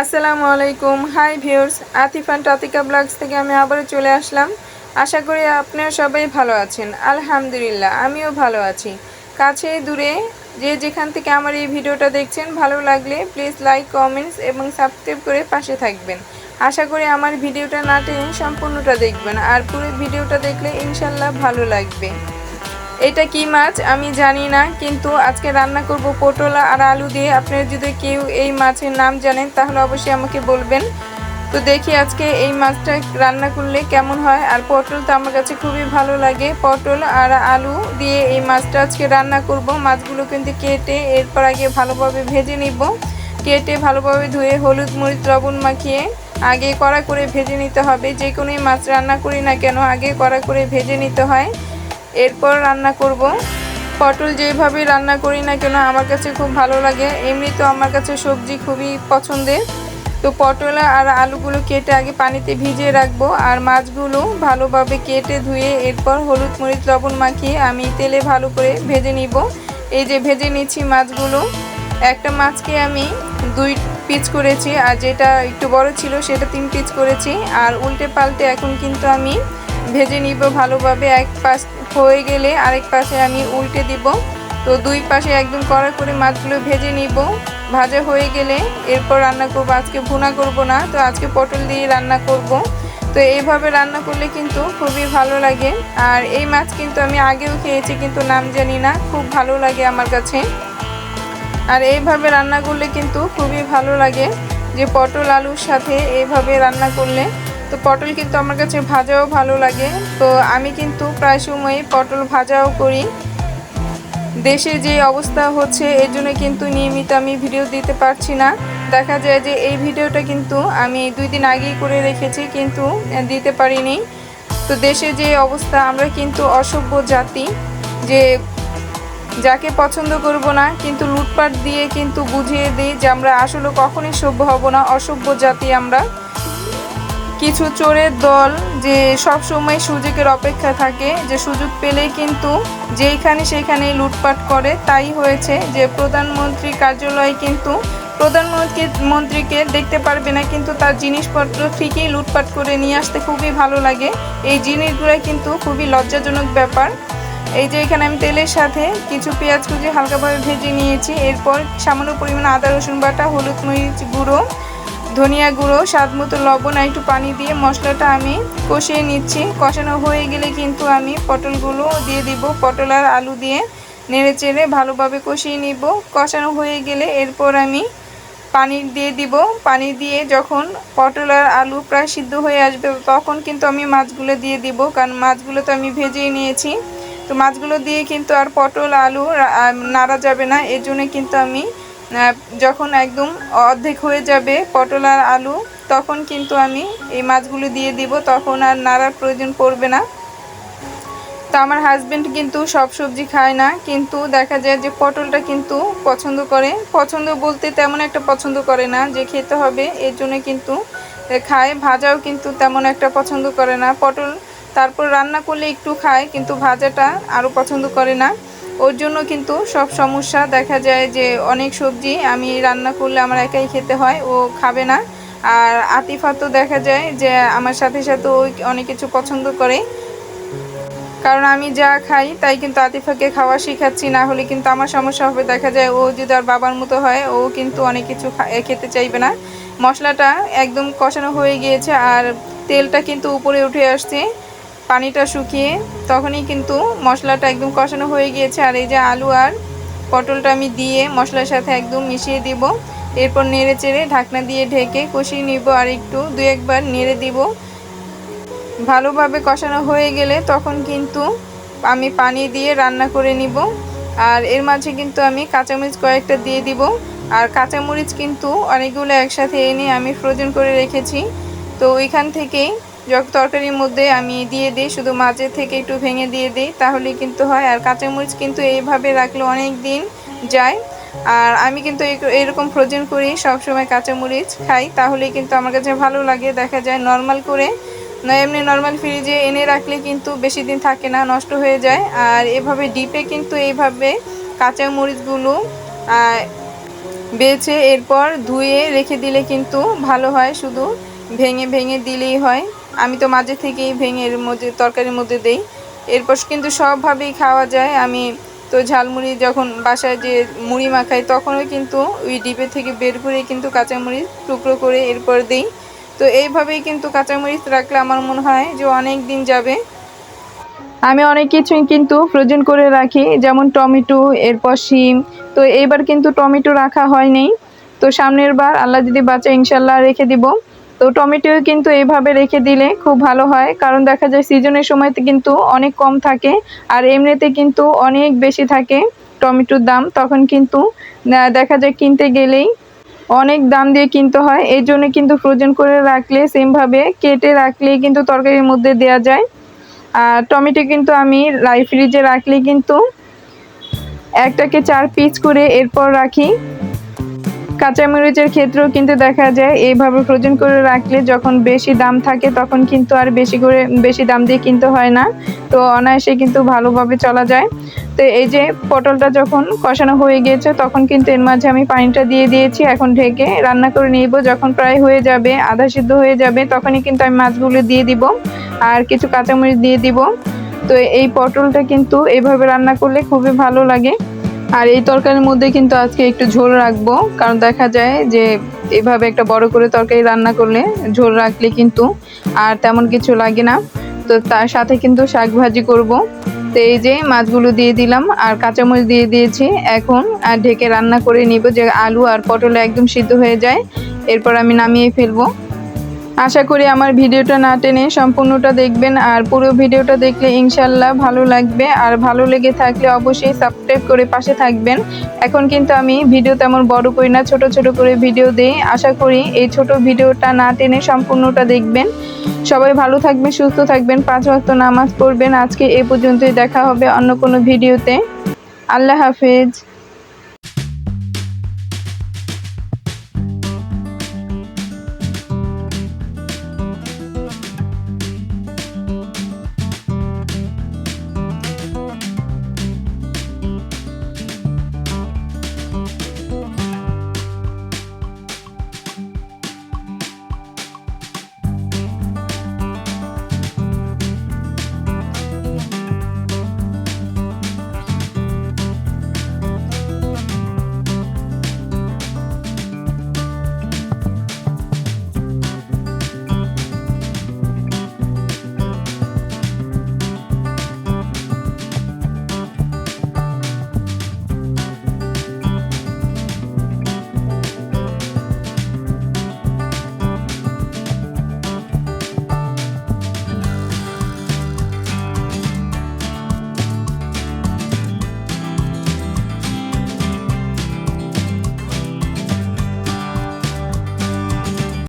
আসসালামু আলাইকুম। Hi viewers আতিফান টাতিকা ব্লগস থেকে আমি আবারও চলে আসলাম। আশা করি আপনারা সবাই ভালো আছেন। আলহামদুলিল্লাহ, আমিও ভালো আছি। কাছে দূরে যে যেখান থেকে আমার এই ভিডিওটা দেখছেন, ভালো লাগলে প্লিজ লাইক কমেন্টস এবং সাবস্ক্রাইব করে পাশে থাকবেন। আশা করি আমার ভিডিওটা না টেনে সম্পূর্ণটা দেখবেন। আর পুরো ভিডিওটা দেখলে ইনশাল্লাহ ভালো লাগবে। এটা কি মাছ আমি জানি না, কিন্তু আজকে রান্না করব পটল আর আলু দিয়ে। আপনারা যদি কেউ এই মাছের নাম জানেন, তাহলে অবশ্যই আমাকে বলবেন। তো দেখি আজকে এই মাছটা রান্না করলে কেমন হয়। আর পটল তো আমার কাছে খুবই ভালো লাগে। পটল আর আলু দিয়ে এই মাছটা আজকে রান্না করব। মাছগুলো কিন্তু কেটে এরপর আগে ভালোভাবে ভেজে নিব। কেটে ভালোভাবে ধুয়ে হলুদ, মরিচ, লবণ মাখিয়ে আগে কড়া করে ভেজে নিতে হবে। যে কোনোই মাছ রান্না করি না কেন, আগে কড়া করে ভেজে নিতে হয়। এরপর রান্না করব। পটল যেভাবে রান্না করি না কেন, আমার কাছে খুব ভালো লাগে। এমনি তো আমার কাছে সবজি খুবই পছন্দের। তো পটল আর আলুগুলো কেটে আগে পানিতে ভিজিয়ে রাখব আর মাছগুলো ভালোভাবে কেটে ধুয়ে এরপর হলুদ মরিচ, লবণ মাখিয়ে আমি তেলে ভালো করে ভেজে নিব। এই যে ভেজে নিচ্ছি মাছগুলো। একটা মাছকে আমি দুই পিচ করেছি আর যেটা একটু বড় ছিল সেটা তিন পিচ করেছি। আর উল্টে পাল্টে এখন কিন্তু আমি ভেজে নিব ভালোভাবে। এক পাশ হয়ে গেলে আরেক পাশে আমি উল্টে দিব। তো দুই পাশে একদম কড়া করে মাছগুলো ভেজে নিব। ভাজা হয়ে গেলে এরপর রান্না করব। আজকে ভুনা করব না, তো আজকে পটল দিয়ে রান্না করব। তো এইভাবে রান্না করলে কিন্তু খুবই ভালো লাগে। আর এই মাছ কিন্তু আমি আগেও খেয়েছি, কিন্তু নাম জানি না, খুব ভালো লাগে আমার কাছে। আর এইভাবে রান্না করলে কিন্তু খুবই ভালো লাগে যে পটল, আলুর সাথে এইভাবে রান্না করলে। তো পটল কিন্তু আমার কাছে ভাজাও ভালো লাগে। তো আমি কিন্তু প্রায় সময় পটল ভাজাও করি। দেশে যে অবস্থা হচ্ছে, এর জন্য কিন্তু নিয়মিত আমি ভিডিও দিতে পারছি না। দেখা যায় যে এই ভিডিওটা কিন্তু আমি দুই দিন আগেই করে রেখেছি, কিন্তু দিতে পারিনি। তো দেশে যে অবস্থা, আমরা কিন্তু অসভ্য জাতি, যে যাকে পছন্দ করব না, কিন্তু লুটপাট দিয়ে কিন্তু বুঝিয়ে দিই যে আমরা আসলে কখনই সভ্য হব না, অসভ্য জাতি আমরা। কিছু চোরের দল যে সব সময় সুযোগের অপেক্ষা থাকে, যে সুযোগ পেলেই কিন্তু যেইখানে সেইখানেই লুটপাট করে। তাই হয়েছে যে প্রধানমন্ত্রী কার্যালয় কিন্তু প্রধানমন্ত্রী মন্ত্রীকে দেখতে পারবে না, কিন্তু তার জিনিসপত্র ঠিকই লুটপাট করে নিয়ে আসতে খুবই ভালো লাগে। এই জিনিসগুলো কিন্তু খুবই লজ্জাজনক ব্যাপার। এই যে এখানে আমি তেলের সাথে কিছু পেঁয়াজ কুচি হালকাভাবে ভেজে নিয়েছি। এরপর সামান্য পরিমাণে আদা রসুন বাটা, হলুদ মরিচ গুঁড়ো ধনিয়া গুঁড়ো, স্বাদ মতো লবণ আর একটু পানি দিয়ে মশলাটা আমি কষিয়ে নিচ্ছি। কষানো হয়ে গেলে কিন্তু আমি পটলগুলো দিয়ে দিব। পটল আর আলু দিয়ে নেড়ে চেড়ে ভালোভাবে কষিয়ে নিব। কষানো হয়ে গেলে এরপর আমি পানি দিয়ে দিব। পানি দিয়ে যখন পটল আর আলু প্রায় সিদ্ধ হয়ে আসবে, তখন কিন্তু আমি মাছগুলো দিয়ে দিব। কারণ মাছগুলো তো আমি ভেজেই নিয়েছি। তো মাছগুলো দিয়ে কিন্তু আর পটল, আলু নাড়া যাবে না। এর জন্য কিন্তু আমি যখন একদম অর্ধেক হয়ে যাবে পটল আর আলু, তখন কিন্তু আমি এই মাছগুলো দিয়ে দিব, তখন আর নাড়ার প্রয়োজন পড়বে না। তো আমার হাজব্যান্ড কিন্তু সব সবজি খায় না, কিন্তু দেখা যায় যে পটলটা কিন্তু পছন্দ করে। পছন্দ বলতে তেমন একটা পছন্দ করে না, যে খেতে হবে, এর জন্য কিন্তু খায়। ভাজাও কিন্তু তেমন একটা পছন্দ করে না। পটল তারপর রান্না করলে একটু খায়, কিন্তু ভাজাটা আরও পছন্দ করে না। ওর জন্য কিন্তু সব সমস্যা। দেখা যায় যে অনেক সবজি আমি রান্না করলে আমার একাই খেতে হয়, ও খাবে না। আর আতিফা তো দেখা যায় যে আমার সাথে সাথে ওই অনেক কিছু পছন্দ করে। কারণ আমি যা খাই তাই কিন্তু আতিফাকে খাওয়া শিখাচ্ছি, না হলে কিন্তু আমার সমস্যা হবে। দেখা যায় ও যদি আর বাবার মতো হয়, ও কিন্তু অনেক কিছু খেতে চাইবে না। মশলাটা একদম কষানো হয়ে গিয়েছে আর তেলটা কিন্তু উপরে উঠে আসছে। পানিটা শুকিয়ে তখনই কিন্তু মশলাটা একদম কষানো হয়ে গিয়েছে। আর এই যে আলু আর পটলটা আমি দিয়ে মশলার সাথে একদম মিশিয়ে দিব। এরপর নেড়ে চেড়ে ঢাকনা দিয়ে ঢেকে কষিয়ে নিব আর একটু দু একবার নেড়ে দিব। ভালোভাবে কষানো হয়ে গেলে তখন কিন্তু আমি পানি দিয়ে রান্না করে নিব। আর এর মাঝে কিন্তু আমি কাঁচামরিচ কয়েকটা দিয়ে দিব। আর কাঁচামরিচ কিন্তু অনেকগুলো একসাথে এনে আমি ফ্রোজেন করে রেখেছি। তো ওইখান থেকেই যখন তরকারির মধ্যে আমি দিয়ে দিই, শুধু মাঝে থেকে একটু ভেঙে দিয়ে দিই তাহলে কিন্তু হয়। আর কাঁচামরিচ কিন্তু এইভাবে রাখলে অনেক দিন যায়। আর আমি কিন্তু এরকম ফ্রোজেন করি, সবসময় কাঁচামরিচ খাই তাহলে কিন্তু আমার কাছে ভালো লাগে, দেখা যায় নর্মাল করে। এমনি নর্মাল ফ্রিজে এনে রাখলে কিন্তু বেশি দিন থাকে না, নষ্ট হয়ে যায়। আর এভাবে ডিপে কিন্তু এইভাবে কাঁচামরিচগুলো বেছে এরপর ধুয়ে রেখে দিলে কিন্তু ভালো হয়, শুধু ভেঙে ভেঙে দিলেই হয়। আমি তো মাঝে থেকেই ভেঙে এর মধ্যে, তরকারির মধ্যে দেই। এরপর কিন্তু সবভাবেই খাওয়া যায়। আমি তো ঝালমুড়ি যখন বাসায় যে মুড়ি মাখাই, তখনও কিন্তু ওই ডিপে থেকে বের করে কিন্তু কাঁচামরিচ টুকরো করে এরপর দিই। তো এইভাবেই কিন্তু কাঁচামরিচ রাখলে আমার মনে হয় যে অনেক দিন যাবে। আমি অনেক কিছুই কিন্তু ফ্রোজেন করে রাখি, যেমন টমেটো, এরপর শিম। তো এইবার কিন্তু টমেটো রাখা হয়নি। তো সামনের বার আল্লাহ যদি বাচ্চা ইনশাল্লাহ রেখে দিব। তো টমেটো কিন্তু এইভাবে রেখে দিলে খুব ভালো হয়। কারণ দেখা যায় সিজনের সময়তে কিন্তু অনেক কম থাকে আর এমনিতে কিন্তু অনেক বেশি থাকে টমেটোর দাম। তখন কিন্তু দেখা যায় কিনতে গেলেই অনেক দাম দিয়ে কিনতে হয়। এই জন্য কিন্তু ফ্রোজেন করে রাখলে সেমভাবে কেটে রাখলেই কিন্তু তরকারির মধ্যে দেওয়া যায়। আর টমেটো কিন্তু আমি লাই ফ্রিজে রাখলে কিন্তু একটাকে চার পিস করে এরপর রাখি। কাঁচামরিচের ক্ষেত্রেও কিন্তু দেখা যায়, এইভাবে ফ্রোজেন করে রাখলে যখন বেশি দাম থাকে তখন কিন্তু আর বেশি করে, বেশি দাম দিয়ে কিনতে হয় না। তো অনায়াসে কিন্তু ভালোভাবে চলা যায়। তো এই যে পটলটা যখন কষানো হয়ে গিয়েছে তখন কিন্তু এর মাঝে আমি পানিটা দিয়ে দিয়েছি, এখন ঢেকে রান্না করে নিব। যখন প্রায় হয়ে যাবে, আধা সিদ্ধ হয়ে যাবে, তখনই কিন্তু আমি মাছগুলো দিয়ে দিব আর কিছু কাঁচামরিচ দিয়ে দিব। তো এই পটলটা কিন্তু এইভাবে রান্না করলে খুবই ভালো লাগে। আর এই তরকারির মধ্যে কিন্তু আজকে একটু ঝোল রাখব, কারণ দেখা যায় যে এভাবে একটা বড় করে তরকারি রান্না করলে ঝোল রাখলে কিন্তু আর তেমন কিছু লাগে না। তো তার সাথে কিন্তু শাক ভাজি করব। তো এই যে মাছগুলো দিয়ে দিলাম আর কাঁচামরিচ দিয়ে দিয়েছি। এখন আর ঢেকে রান্না করে নিব যে আলু আর পটল একদম সিদ্ধ হয়ে যায়। এরপর আমি নামিয়ে ফেলব। আশা করি আমার ভিডিওটা না টেনে সম্পূর্ণটা দেখবেন আর পুরো ভিডিওটা দেখলে ইনশাল্লাহ ভালো লাগবে। আর ভালো লেগে থাকলে অবশ্যই সাবস্ক্রাইব করে পাশে থাকবেন। এখন কিন্তু আমি ভিডিও তেমন বড় করি না, ছোট ছোট করে ভিডিও দিই। আশা করি এই ছোট ভিডিওটা না টেনে সম্পূর্ণটা দেখবেন। সবাই ভালো থাকবেন, সুস্থ থাকবেন, পাঁচ ওয়াক্ত নামাজ পড়বেন। আজকে এ পর্যন্তই দেখা হবে অন্য কোনো ভিডিওতে। আল্লাহ হাফেজ।